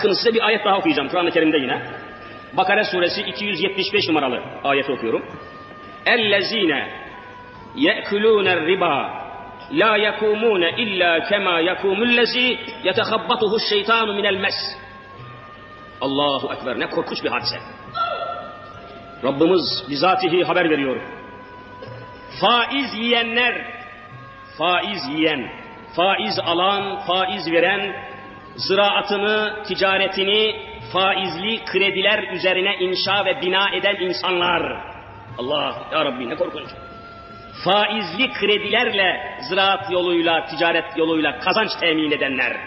Bakın size bir ayet daha okuyacağım Kur'an-ı Kerim'de yine. Bakara suresi 275 numaralı ayeti okuyorum. اَلَّذ۪ينَ يَأْكُلُونَ الرِّبَا La yekumune illa kema yekumüllezi yetehabbatuhu şeytanu minel mes. Allahu Ekber ne korkunç bir hadise. Rabbimiz bizatihi haber veriyor. Faiz yiyenler, faiz yiyen, faiz alan, faiz veren, ziraatını, ticaretini faizli krediler üzerine inşa ve bina eden insanlar. Allah ya Rabbi ne korkunç. Faizli kredilerle ziraat yoluyla, ticaret yoluyla kazanç temin edenler,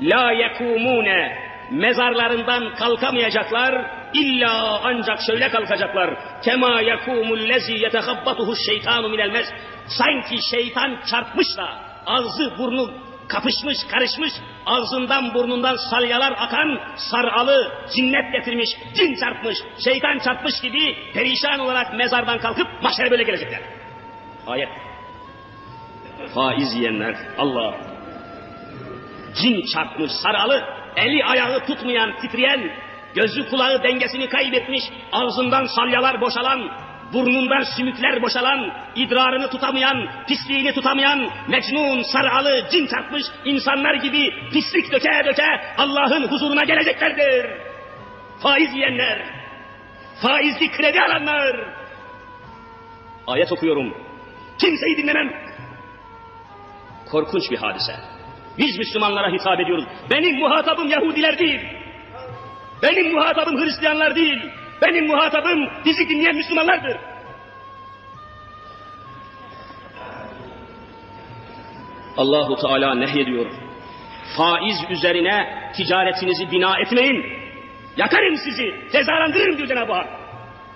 la yekumune mezarlarından kalkamayacaklar, illa ancak şöyle kalkacaklar, kema yekumullezi yetehabbatuhu şeytanu minel mez, sanki şeytan çarpmış da ağzı burnu kapışmış, karışmış, ağzından burnundan salyalar akan, saralı, cinnet getirmiş, cin çarpmış, şeytan çarpmış gibi perişan olarak mezardan kalkıp mahşere böyle gelecekler. Ayet. Faiz yiyenler Allah. Cin çarpmış saralı, eli ayağı tutmayan, titreyen, gözü kulağı dengesini kaybetmiş, ağzından salyalar boşalan, burnundan sümükler boşalan, idrarını tutamayan, pisliğini tutamayan, mecnun, saralı, cin çarpmış insanlar gibi pislik döke döke Allah'ın huzuruna geleceklerdir. Faiz yiyenler, faizli kredi alanlar. Ayet okuyorum. Kimseyi dinlemem. Korkunç bir hadise. Biz Müslümanlara hitap ediyoruz. Benim muhatabım Yahudiler değil. Benim muhatabım Hristiyanlar değil. Benim muhatabım bizi dinleyen Müslümanlardır. Allahu Teala nehyediyor. Faiz üzerine ticaretinizi bina etmeyin. Yakarım sizi, cezalandırırım diyor Cenab-ı Hak.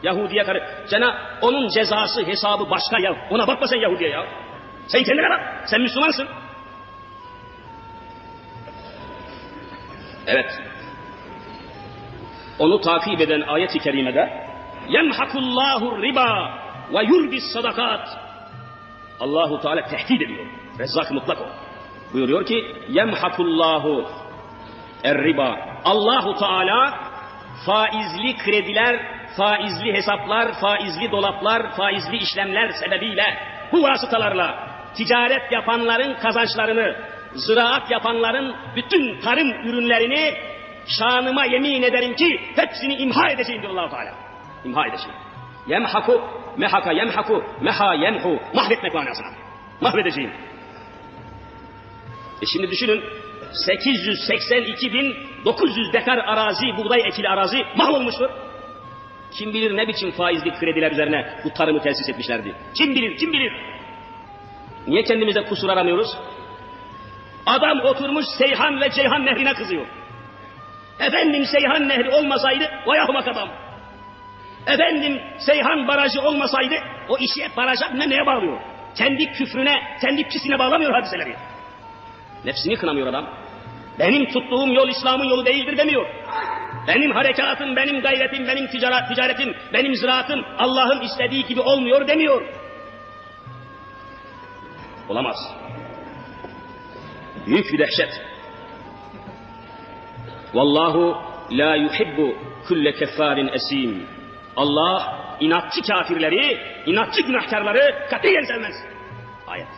Yahudiye karı. Cena onun cezası hesabı başka ya. Ona bakma sen Yahudiye ya. Sen kendine bak. Sen Müslümansın. Evet. Onu takip eden ayet-i kerimede yemhakullahu riba ve yurbis sadakat Allahu Teala tehdit ediyor. Rezzak mutlak o. Buyuruyor ki yemhakullahu er riba Allahu Teala faizli krediler faizli hesaplar, faizli dolaplar, faizli işlemler sebebiyle bu vasıtalarla ticaret yapanların kazançlarını, ziraat yapanların bütün tarım ürünlerini şanıma yemin ederim ki hepsini imha edeceğim diyor allah Teala. İmha edeceğim. Yemhaku, mehaka yemhaku, meha yemhu. Mahvetmek manasına. Mahvedeceğim. E şimdi düşünün 882.900 dekar arazi, buğday ekili arazi mahvolmuştur. Kim bilir ne biçim faizli krediler üzerine bu tarımı tesis etmişlerdi. Kim bilir, kim bilir. Niye kendimize kusur aramıyoruz? Adam oturmuş Seyhan ve Ceyhan nehrine kızıyor. Efendim Seyhan nehri olmasaydı o yahmak adam. Efendim Seyhan barajı olmasaydı o işe baraja ne neye bağlıyor? Kendi küfrüne, kendi pisine bağlamıyor hadiseleri. Nefsini kınamıyor adam. Benim tuttuğum yol İslam'ın yolu değildir demiyor. Benim harekatım, benim gayretim, benim ticaret, ticaretim, benim ziraatım Allah'ın istediği gibi olmuyor demiyor. Olamaz. Büyük bir dehşet. Vallahu la yuhibbu kulle keffarin esim. Allah inatçı kafirleri, inatçı günahkarları katiyen sevmez. Ayet.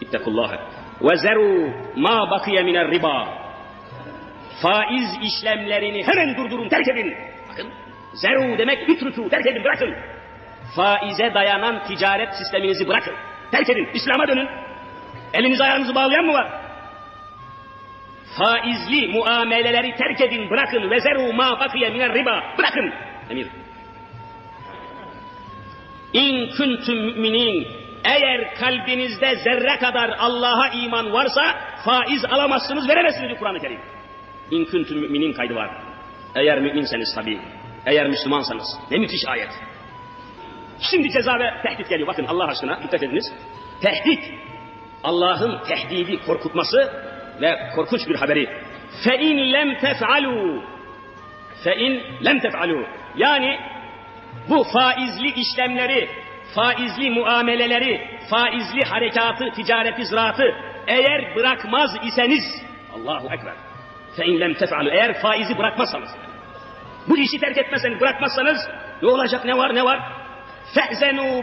İttekullâhe. Ve zeru ma bakiye miner riba faiz işlemlerini hemen durdurun, terk edin. Bakın, zeru demek ütrutu, terk edin, bırakın. Faize dayanan ticaret sisteminizi bırakın. Terk edin, İslam'a dönün. Elinizi ayağınızı bağlayan mı var? Faizli muameleleri terk edin, bırakın. Ve zeru ma bakiye miner riba. Bırakın. Emir. İn kuntum müminin eğer kalbinizde zerre kadar Allah'a iman varsa faiz alamazsınız, veremezsiniz Kur'an-ı Kerim. İn kuntum müminin kaydı var. Eğer müminseniz tabii. Eğer Müslümansanız. Ne müthiş ayet. Şimdi ceza ve tehdit geliyor. Bakın Allah aşkına dikkat ediniz. Tehdit. Allah'ın tehdidi korkutması ve korkunç bir haberi. İn lem. Fe in lem tef'alu. Yani bu faizli işlemleri, faizli muameleleri, faizli harekatı, ticareti, ziraatı eğer bırakmaz iseniz Allahu Ekber in lem tef'alu. Eğer faizi bırakmazsanız, bu işi terk etmezseniz, bırakmazsanız ne olacak, ne var, ne var?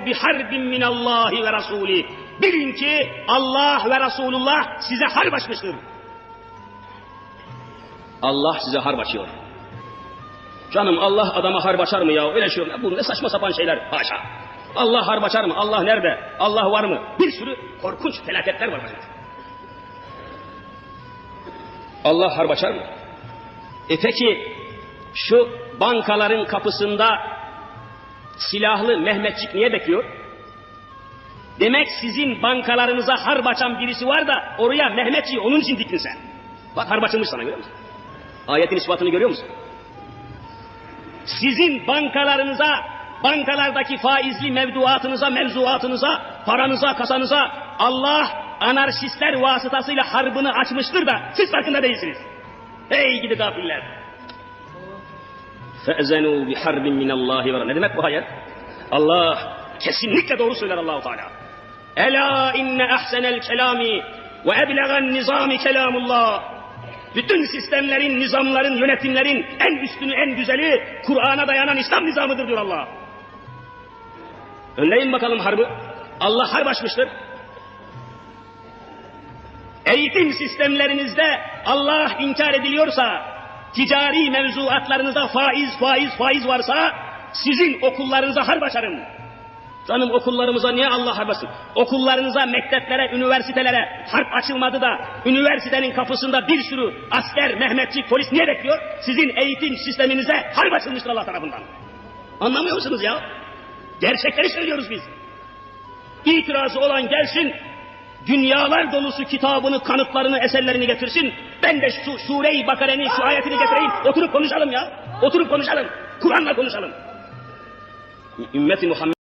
Bi harbin minallahi ve rasulih. Bilin ki Allah ve Resulullah size harp açmıştır. Allah size harp açıyor. Canım Allah adama harp açar mı ya? Öyle şey yok. Bu ne saçma sapan şeyler. Haşa. Allah harp açar mı? Allah nerede? Allah var mı? Bir sürü korkunç felaketler var. Bakın. Allah harp açar mı? E peki şu bankaların kapısında silahlı Mehmetçik niye bekliyor? Demek sizin bankalarınıza harp açan birisi var da oraya Mehmetçiği onun için diktin sen. Bak harp açılmış sana görüyor musun? Ayetin ispatını görüyor musun? Sizin bankalarınıza, bankalardaki faizli mevduatınıza, mevzuatınıza, paranıza, kasanıza Allah anarşistler vasıtasıyla harbını açmıştır da siz farkında değilsiniz. Hey gidi gafiller. Fe'zenû bi harbin minallahi ve Ne demek bu ayet? Allah kesinlikle doğru söyler Allahu Teala. Ela inne ahsenel kelami ve eblegan nizami kelamullah. Bütün sistemlerin, nizamların, yönetimlerin en üstünü, en güzeli Kur'an'a dayanan İslam nizamıdır diyor Allah. Önleyin bakalım harbı. Allah harp açmıştır. Eğitim sistemlerinizde Allah inkar ediliyorsa, ticari mevzuatlarınızda faiz, faiz, faiz varsa, sizin okullarınıza harp açarım. Canım okullarımıza niye Allah harp açsın? Okullarınıza, mekteplere, üniversitelere harp açılmadı da, üniversitenin kapısında bir sürü asker, Mehmetçik, polis niye bekliyor? Sizin eğitim sisteminize harp açılmıştır Allah tarafından. Anlamıyor musunuz ya? Gerçekleri söylüyoruz biz. İtirazı olan gelsin, dünyalar dolusu kitabını, kanıtlarını, eserlerini getirsin. Ben de şu Sure-i Bakare'nin şu ayetini getireyim. Oturup konuşalım ya. Oturup konuşalım. Kur'an'la konuşalım. Ümmeti Muhammed